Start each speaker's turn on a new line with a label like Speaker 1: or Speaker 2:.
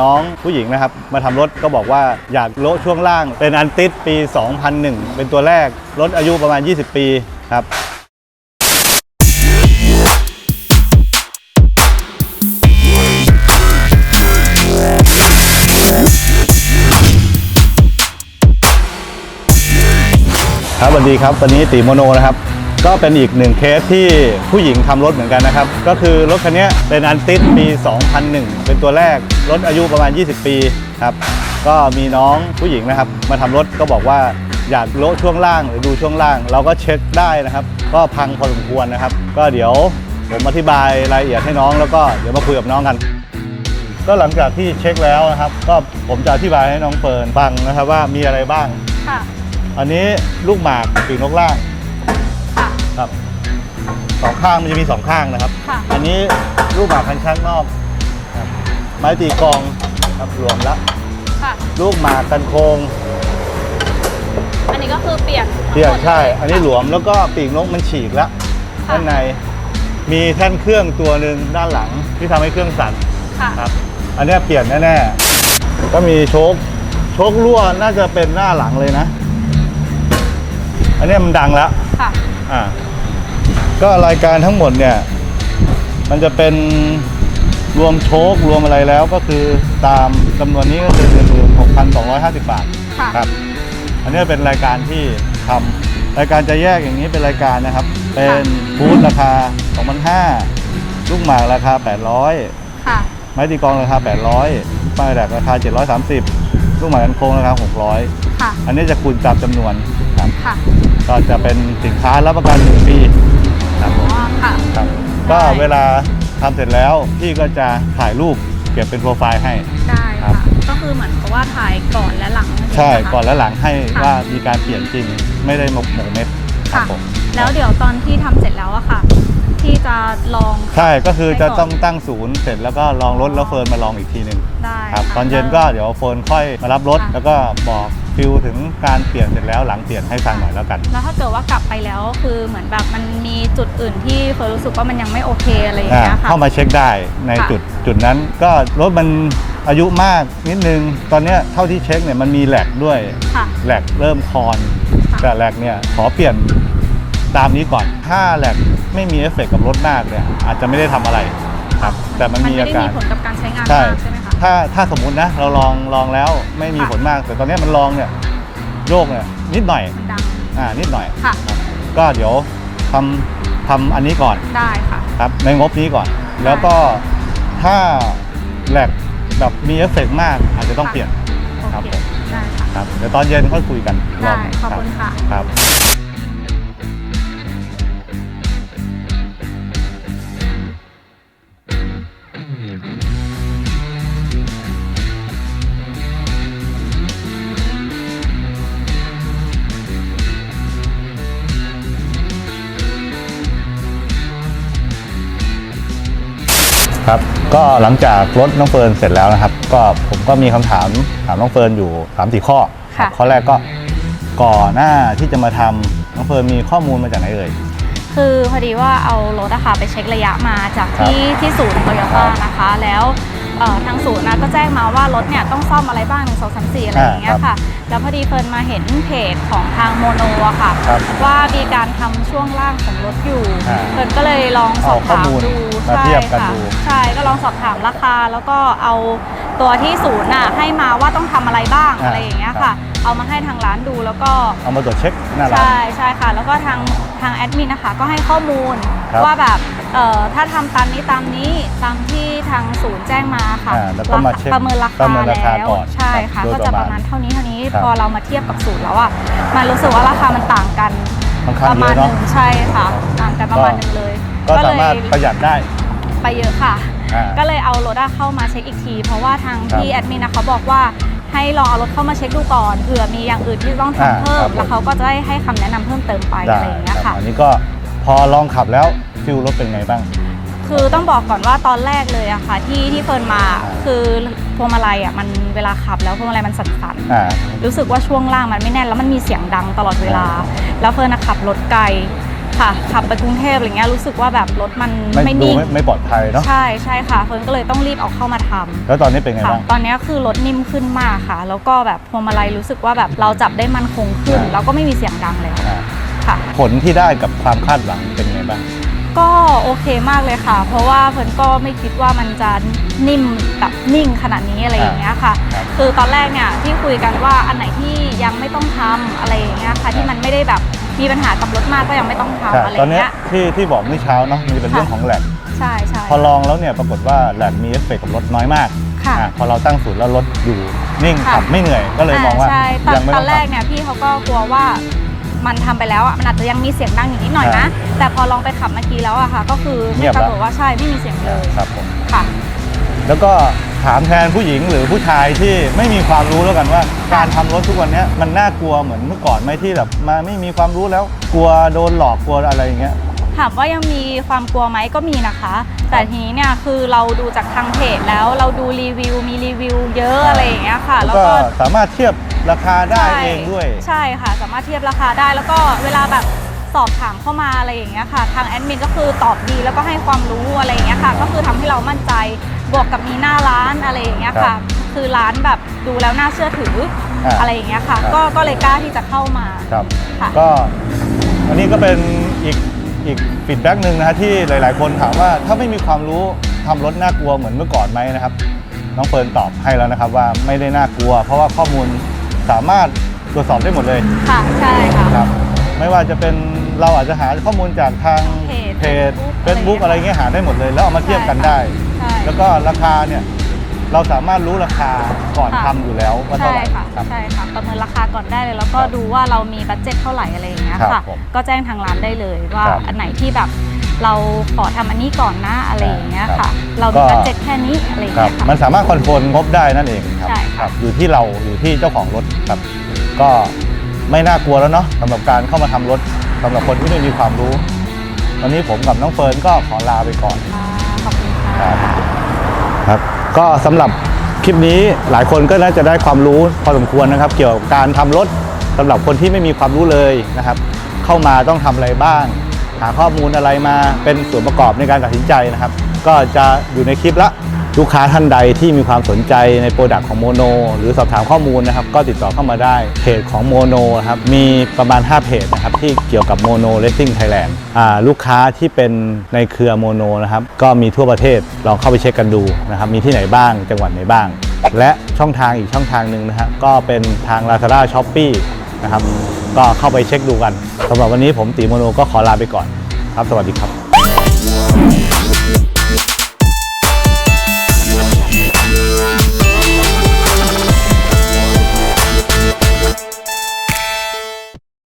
Speaker 1: น้องผู้หญิงนะครับ มาทำรถก็บอกว่าอยากโละช่วงล่างเป็นอันติดปี 2001 เป็นตัวแรก รถอายุประมาณ 20 ปีครับครับสวัสดีครับวันนี้ตีโมโนนะครับ ก็เป็นอีกหนึ่งเคสที่ผู้หญิงทำรถเหมือนกันนะครับ ก็คือรถคันนี้เป็นอันติดปี 2001 เป็นตัวแรก รถอายุประมาณ 20 ปีครับ ก็มีน้องผู้หญิงนะครับ มาทำรถก็บอกว่าอยากโละช่วงล่างหรือดูช่วงล่าง เราก็เช็คได้นะครับ ก็พังพอสมควรนะครับ ก็เดี๋ยวผมอธิบายรายละเอียดให้น้องแล้วก็เดี๋ยวมาคุยกับน้องกัน ก็หลังจากที่เช็คแล้วนะครับ ก็ผมจะอธิบายให้น้องเฟิร์นฟังนะครับว่ามีอะไรบ้าง
Speaker 2: ค่ะ
Speaker 1: อันนี้ลูกหมากปีกนกล่าง
Speaker 2: ค่ะ
Speaker 1: ครับสองข้างมันจะมีสองข้างนะครับ
Speaker 2: ค่ะ
Speaker 1: อันนี้ลูกหมากพันชั้นนอกครับไม้ตีกลองครับรวมแล้ว
Speaker 2: ค่ะ
Speaker 1: ลูกหมากกันโคง
Speaker 2: อันนี้ก็คือเปลี่ยน
Speaker 1: เปลี่ยนใช่
Speaker 2: ทั้งหมดเลย
Speaker 1: อันนี้หลวมแล้วก็ปีกนกมันฉีกแล้ว
Speaker 2: ค่ะ
Speaker 1: ด้านในมีแท่นเครื่องตัวหนึ่งด้านหลังที่ทำให้เครื่องสั่น
Speaker 2: ค่ะ
Speaker 1: ครับ อันเนี้ยเปลี่ยนแน่ๆ ก็มีโชค โชครั่วน่าจะเป็นหน้าหลังเลยนะ อันเนี้ยมันดังแล้ว
Speaker 2: ค่ะ
Speaker 1: อ่าก็รายการทั้งหมดเนี่ย มันจะเป็นรวมโชครวมอะไรแล้วก็คือตามจำนวนนี้ก็คือหนึ่งหมื่นหกพันสองร้อยห้าสิบบาท
Speaker 2: ค่ะ
Speaker 1: ครับ อันนี้เป็นรายการที่ทำรายการจะแยกอย่างนี้เป็นรายการนะครับ เป็นบูธราคา 2,500ลูกหมากราคา 800
Speaker 2: ค่ะ
Speaker 1: ไม้ตีกลองราคา 800ป้ายแดกราคา 730 ลูกหมากกันโค้งราคา 600
Speaker 2: ค่ะ
Speaker 1: อันนี้จะคูณตามจำนวน ครับ
Speaker 2: ค่ะ
Speaker 1: ก็จะเป็นสินค้ารับประกันหนึ่งปีครับผ
Speaker 2: อ๋
Speaker 1: ม
Speaker 2: อค่ะ
Speaker 1: ครับ
Speaker 2: ได้
Speaker 1: ก็เวลาทำเสร็จแล้วพี่ก็จะถ่ายรูปเก็บเป็นโปรไฟล์ให้
Speaker 2: ได้
Speaker 1: ครั
Speaker 2: ค่ะ
Speaker 1: บ
Speaker 2: ก็คือเหมือนกับว่าถ่ายก่อนและหลัง
Speaker 1: ใช่
Speaker 2: ไหมคะ
Speaker 1: ก่อนและหลังให้
Speaker 2: ค่ะ
Speaker 1: ว่ามีการเปลี่ยนจริง ไม่ได้หมกหมกเม็ดครั
Speaker 2: ค่ะ
Speaker 1: บผม
Speaker 2: แล้วเดี๋ยวตอนที่ทำเสร็จแล้วอะค่ะ ที่จะลอง
Speaker 1: ใช่ก็คือจะ
Speaker 2: ให้ก่อน
Speaker 1: ต้องตั้งศูนย์เสร็จแล้วก็ลองรถแล้วเฟิร์นมาลองอีกทีหนึ่ง
Speaker 2: ได้
Speaker 1: ครับะตอนเย็นก็เดี๋ยวเฟิร์นค่อยมารับรถ
Speaker 2: ค่ะ
Speaker 1: แล้วก็บอก ฟิลถึงการเปลี่ยนเสร็จแล้วหลังเปลี่ยนให้ฟังหน่อยแล้วกัน
Speaker 2: แล้วถ้าเกิดว่ากลับไปแล้วคือเหมือนแบบมันมีจุดอื่นที่เฟิร์นรู้สึกว่ามันยังไม่โอเคอะไรอย่าง
Speaker 1: อ่า
Speaker 2: เงี้ยค่ะ
Speaker 1: เข้ามาเช็คได้ใน
Speaker 2: ค่ะ
Speaker 1: จุดจุดนั้นก็รถมันอายุมากนิดนึง ตอนเนี้ยเท่าที่เช็คเนี่ยมันมีแหลกด้วย
Speaker 2: ค่ะ
Speaker 1: แหลกเริ่มคอน
Speaker 2: ค่ะ
Speaker 1: แต่แหลกเนี่ยขอเปลี่ยนตามนี้ก่อน ถ้าแหลกไม่มีเอฟเฟกต์กับรถมากเนี่ยอาจจะไม่ได้ทำอะไรครับ แต่มัน
Speaker 2: มัน
Speaker 1: มี
Speaker 2: ไม่
Speaker 1: อา
Speaker 2: ได้
Speaker 1: การ
Speaker 2: มีผลกับการใช้งาน
Speaker 1: ใช่
Speaker 2: มากใช่ไหมคะ
Speaker 1: ถ้าถ้าสมมุตินะ เราลองลองแล้วไม่มี
Speaker 2: ค่ะ
Speaker 1: ผลมาก แต่ตอนเนี้ยมันลองเนี่ยโยกเนี่ยนิดหน่อย
Speaker 2: มันดัง
Speaker 1: อ่านิดหน่อย
Speaker 2: ค่ะ
Speaker 1: ก็เดี๋ยวทำทำอันนี้ก่อน
Speaker 2: ได้ค่ะ
Speaker 1: ครับในงบนี้ก่อน แล้วก็ถ้าแหลกแบบมีเอฟเฟกต์มาก อาจจะต้อง
Speaker 2: ค่ะ
Speaker 1: เปลี่ยน
Speaker 2: โอ
Speaker 1: ครับ
Speaker 2: เค
Speaker 1: ผม
Speaker 2: ได้ค่ะ
Speaker 1: ครับเดี๋ยวตอนเย็นค่อยคุยกันร
Speaker 2: ได้
Speaker 1: หนึ่ง
Speaker 2: ขอบคุณค่ะ
Speaker 1: ครับ ครับก็หลังจากรถน้องเฟิร์นเสร็จแล้วนะครับ ก็ผมก็มีคำถามถามน้องเฟิร์นอยู่3ามสี่ข้อ
Speaker 2: ค่ะ
Speaker 1: ข้อแรกก็ก่อนหน้าที่จะมาทำน้องเฟิร์นมีข้อมูลมาจากไหนเอ่ย
Speaker 2: คือพอดีว่าเอารถอะค่ะไปเช็คระยะมาจากที่ที่ศูนย์โตโย
Speaker 1: ครั
Speaker 2: ต้า
Speaker 1: บ
Speaker 2: นะคะ แล้วเอ่อ ทางศูนย์นะก็แจ้งมาว่ารถเนี่ยต้องซ่อมอะไรบ้างหนึ่งสองสามสี่อะไรอย่างเงี้ย
Speaker 1: อ่าครั
Speaker 2: ค่ะ
Speaker 1: บ
Speaker 2: แล้วพอดีเฟิร์นมาเห็นเพจของทางโมโนอะค่ะ
Speaker 1: ครับ
Speaker 2: ว่ามีการทำช่วงล่างของรถอยู่
Speaker 1: อ่า
Speaker 2: เฟิร์นก็เลยลองสอบ
Speaker 1: เอาข้อ
Speaker 2: ถาม
Speaker 1: มูล
Speaker 2: ดู
Speaker 1: มา
Speaker 2: ใช่
Speaker 1: เทียบกัน
Speaker 2: ค่ะ
Speaker 1: ดู
Speaker 2: ใช่ก็ลองสอบถามราคา แล้วก็เอาตัวที่ศูนย์น่ะให้มาว่าต้องทำอะไรบ้าง
Speaker 1: อ่า
Speaker 2: อะไรอย่างเงี้ย
Speaker 1: ครั
Speaker 2: ค่ะ
Speaker 1: บ
Speaker 2: เอามาให้ทางร้านดูแล้วก็
Speaker 1: เอามาตรวจเช็คหน้าร้าน
Speaker 2: ใช่ใช่ค่ะ แล้วก็ทางทางแอดมินนะคะก็ให้ข้อมูล
Speaker 1: ครับ
Speaker 2: ว่าแบบ เอ่อถ้าทำตามนี้ตามนี้ตามที่ทางศูนย์แจ้งมาค่ะ
Speaker 1: อ่าแล้วก็มาเช็ค
Speaker 2: ประเมินรา
Speaker 1: ประ
Speaker 2: คา
Speaker 1: เมินราคา
Speaker 2: แล้ว
Speaker 1: ก่อน
Speaker 2: ใช่ค่ะ
Speaker 1: ครับโดย
Speaker 2: ก็จะ
Speaker 1: ป
Speaker 2: ประระ
Speaker 1: มา
Speaker 2: มา
Speaker 1: ณ
Speaker 2: ณเท่านี้เท่านี้
Speaker 1: ครับ
Speaker 2: พอเรามาเทียบกับศูนย์แล้วอะมันรู้สึกว่าราคามันต่างกัน
Speaker 1: ค่อน
Speaker 2: ป
Speaker 1: ข้าง
Speaker 2: ระ
Speaker 1: เย
Speaker 2: มาณ
Speaker 1: อะ
Speaker 2: ห
Speaker 1: เนาะ
Speaker 2: นึ่งใช่ค่ะต่างกันประมาณหนึ่งเลย
Speaker 1: ก็
Speaker 2: เล
Speaker 1: สามารถ
Speaker 2: ย
Speaker 1: ประหยัดได้
Speaker 2: ไปเยอะค่ะ
Speaker 1: อ่า
Speaker 2: ก็เลยเอารถอะเข้ามาเช็คอีกที เพราะว่าทาง
Speaker 1: ครับ
Speaker 2: พี่แอดมินนะเขาบอกว่าให้ลองเอารถเข้ามาเช็คดูก่อนเผื่อมีอย่างอื่นที่ต้อง
Speaker 1: อ่า
Speaker 2: ทำเพิ่
Speaker 1: ครั
Speaker 2: ม
Speaker 1: บผม
Speaker 2: แล้วเขาก็จะได้ให้คำแนะนำเพิ่มเติมไป
Speaker 1: ได้
Speaker 2: อะไรอย่างเงี้ย
Speaker 1: ครับ
Speaker 2: ค่ะ
Speaker 1: อันนี้ก็พอลองขับแล้ว ฟิลรถเป็นไงบ้าง
Speaker 2: คือต้องบอกก่อนว่าตอนแรกเลยอะค่ะที่ที่เฟิร์นมา
Speaker 1: อ่า
Speaker 2: คือพวงมาลัยอะมันเวลาขับแล้วพวงมาลัยมันสั่น
Speaker 1: อ่า
Speaker 2: ๆรู้สึกว่าช่วงล่างมันไม่แน่นแล้วมันมีเสียงดังตลอดเวลา แล้วเฟิร์นอะขับรถไกลค่ะขับไปกรุงเทพอะไรเงี้ยรู้สึกว่าแบบรถมัน
Speaker 1: ไม่
Speaker 2: ไม่
Speaker 1: ดู
Speaker 2: นิ่ง
Speaker 1: ไม่ไม่ปลอดภัยเนาะ
Speaker 2: ใช่ใช่ค่ะเฟิร์นก็เลยต้องรีบเอาเข้ามาทำ
Speaker 1: แล้วตอนนี้เป็นไง
Speaker 2: ค่ะ
Speaker 1: บ้าง
Speaker 2: ตอนนี้คือรถนิ่มขึ้นมากค่ะ แล้วก็แบบพวงมาลัยรู้สึกว่าแบบเราจับได้มั่นคงขึ้น
Speaker 1: อ่า
Speaker 2: แล้วก็ไม่มีเสียงดังแล้ว
Speaker 1: อ่า
Speaker 2: ค่ะ
Speaker 1: ผลที่ได้กับความคาดหวังเป็นไงบ้าง
Speaker 2: ก็โอเคมากเลยค่ะ เพราะว่าเฟิร์นก็ไม่คิดว่ามันจะนิ่มแบบนิ่งขนาดนี้อะไรอย่างเงี้ยค่ะ
Speaker 1: ครับ
Speaker 2: คือตอนแรกเนี่ยที่คุยกันว่าอันไหนที่ยังไม่ต้องทำอะไรอย่างเงี้ยค่ะ ที่มันไม่ได้แบบมีปัญหากับรถมากก็ยังไม่ต้องทำ
Speaker 1: ใช่
Speaker 2: อะไร
Speaker 1: ตอนเนี้ย
Speaker 2: เงี้ย
Speaker 1: ที่ที่บอกเมื่อเช้าเนาะมันจะเป็นเรื่อง
Speaker 2: ค่ะ
Speaker 1: ของแหลก
Speaker 2: ใช่ใช่
Speaker 1: พอลองแล้วเนี่ยปรากฏว่าแหลกมีเอฟเฟกต์กับรถน้อยมาก
Speaker 2: ค่ะ
Speaker 1: อะพอเราตั้งศูนย์แล้วรถอยู่นิ่ง
Speaker 2: ค่ะ
Speaker 1: ขับไม่เหนื่อยก็เลยมองว่า
Speaker 2: ใช่ตอน
Speaker 1: ยังไม่
Speaker 2: ต
Speaker 1: ต้
Speaker 2: อ
Speaker 1: อนง
Speaker 2: แรก
Speaker 1: ทำ
Speaker 2: เนี่ยพี่เขาก็กลัวว่า มันทำไปแล้วอะมันอาจจะยังมีเสียงดังอย่างนิดหน่อยนะ แต่พอลองไปขับเมื่อกี้แล้วอะค่ะ ก็คือ
Speaker 1: เงียบ
Speaker 2: ป
Speaker 1: แล้ว
Speaker 2: รากฏว่าใช่ไม่มีเสียงเลย
Speaker 1: ครับผม
Speaker 2: ค่ะ
Speaker 1: แล้วก็ถามแทนผู้หญิงหรือผู้ชายที่ไม่มีความรู้แล้วกันว่า การทำรถทุกวันเนี้ยมันน่ากลัวเหมือนเมื่อก่อนไหมที่แบบมาไม่มีความรู้แล้วกลัวโดนหลอกกลัวอะไรอย่างเงี้ย
Speaker 2: ถามว่ายังมีความกลัวไหมก็มีนะคะ แต่ทีนี้เนี่ยคือเราดูจากทางเพจแล้วเราดูรีวิวมีรีวิวเยอะอะไรอย่างเงี้ยค่ะ
Speaker 1: แล้
Speaker 2: แล้วว
Speaker 1: ก็
Speaker 2: ก็
Speaker 1: สามารถเทียบ ราคาได้
Speaker 2: ใช่
Speaker 1: เองด้วย
Speaker 2: ใช่ค่ะ สามารถเทียบราคาได้แล้วก็เวลาแบบสอบถามเข้ามาอะไรอย่างเงี้ยค่ะ ทางแอดมินก็คือตอบดีแล้วก็ให้ความรู้อะไรอย่างเงี้ยค่ะ ก็คือทำให้เรามั่นใจบวกกับมีหน้าร้านอะไรอย่างเงี้ย
Speaker 1: ครั
Speaker 2: ค่ะ
Speaker 1: บ
Speaker 2: คือร้านแบบดูแล้วน่าเชื่อถือ
Speaker 1: อ่า
Speaker 2: อะไรอย่างเงี้ยค่ะ
Speaker 1: ครับ
Speaker 2: ก็ก็เลยกล้าที่จะเข้ามา
Speaker 1: ครับ
Speaker 2: ค่ะ
Speaker 1: ก็อันนี้ก็เป็นอีกอีกฟีดแบ็กหนึ่งนะฮะที่หลาย ๆ คนถามว่าถ้าไม่มีความรู้ทำรถน่ากลัวเหมือนเมื่อก่อนไหมนะครับ น้องเฟิร์นตอบให้แล้วนะครับว่าไม่ได้น่ากลัว เพราะว่าข้อมูล สามารถตรวจสอบได้หมดเลย
Speaker 2: ค่ะใช่ค่ะ
Speaker 1: ครับไม่ว่าจะเป็นเราอาจจะหาข้อมูลจากทาง
Speaker 2: เพจ
Speaker 1: เพจ
Speaker 2: Facebook
Speaker 1: เฟซบุ๊ก
Speaker 2: อะ
Speaker 1: อะไรไร
Speaker 2: เงี้
Speaker 1: เงี้
Speaker 2: ย
Speaker 1: ยหาได้หมดเลย แล้วเอามาเทียบกันได้
Speaker 2: ใช่
Speaker 1: แล้วก็ราคาเนี่ยเราสามารถรู้ราคาก่อนทำอยู่แล้วว่าเท่า
Speaker 2: ใช่
Speaker 1: ไหร่
Speaker 2: ค่ะ
Speaker 1: ครับ
Speaker 2: ใช่ค่ะ ประเมินราคาก่อนได้เลย แล้วก็
Speaker 1: ครับ
Speaker 2: ดูว่าเรามีบัตเจ็ตเท่าไหร่อะไรอย่างเงี้ย
Speaker 1: ครั
Speaker 2: ค่ะ
Speaker 1: บผม
Speaker 2: ก็แจ้งทางร้านได้เลยว่า
Speaker 1: ครับ
Speaker 2: อันไหนที่แบบ เราขอทำอันนี้ก่อนนะอะไรอย่างเงี้ย
Speaker 1: ครั
Speaker 2: ค่ะ
Speaker 1: บ
Speaker 2: เรา
Speaker 1: ก็
Speaker 2: มีบัตเจ็ตแค่นี้อะไรอย่าง
Speaker 1: ครับ
Speaker 2: เงี้ยค่ะ
Speaker 1: มันสามารถคอนโทรลงบได้นั่นเองครับ
Speaker 2: ใช่ค่ะ
Speaker 1: ครับ อยู่ที่เราอยู่ที่เจ้าของรถครับ ก็ไม่น่ากลัวแล้วเนาะสำหรับการเข้ามาทำรถสำหรับคนที่ไม่มีความรู้ วันนี้ผมกับน้องเฟิร์นก็ขอลาไปก่อน
Speaker 2: อ่าขอบคุณค่ะ
Speaker 1: ครับครับก็สำหรับคลิปนี้หลายคนก็น่าจะได้ความรู้พอสมควรนะครับ เกี่ยวกับการทำรถสำหรับคนที่ไม่มีความรู้เลยนะครับ เข้ามาต้องทำอะไรบ้าง หาข้อมูลอะไรมาเป็นส่วนประกอบในการตัดสินใจนะครับ ก็จะอยู่ในคลิปละลูกค้าท่านใดที่มีความสนใจในโปรดักต์ของโมโนหรือสอบถามข้อมูลนะครับ ก็ติดต่อเข้ามาได้เพจของโมโนนะครับมีประมาณ 5 เพจนะครับที่เกี่ยวกับโมโนเลสซิ่งไทยแลนด์ลูกค้าที่เป็นในเครือโมโนนะครับก็มีทั่วประเทศลองเข้าไปเช็คกันดูนะครับมีที่ไหนบ้างจังหวัดไหนบ้าง และช่องทางอีกช่องทางหนึ่งนะครับก็เป็นทาง Lazada s h o p e e นะครับ ก็เข้าไปเช็คดูกันสำหรับวันนี้ผมตีโมโนก็ขอลาไปก่อนครับ สวัสดีครับ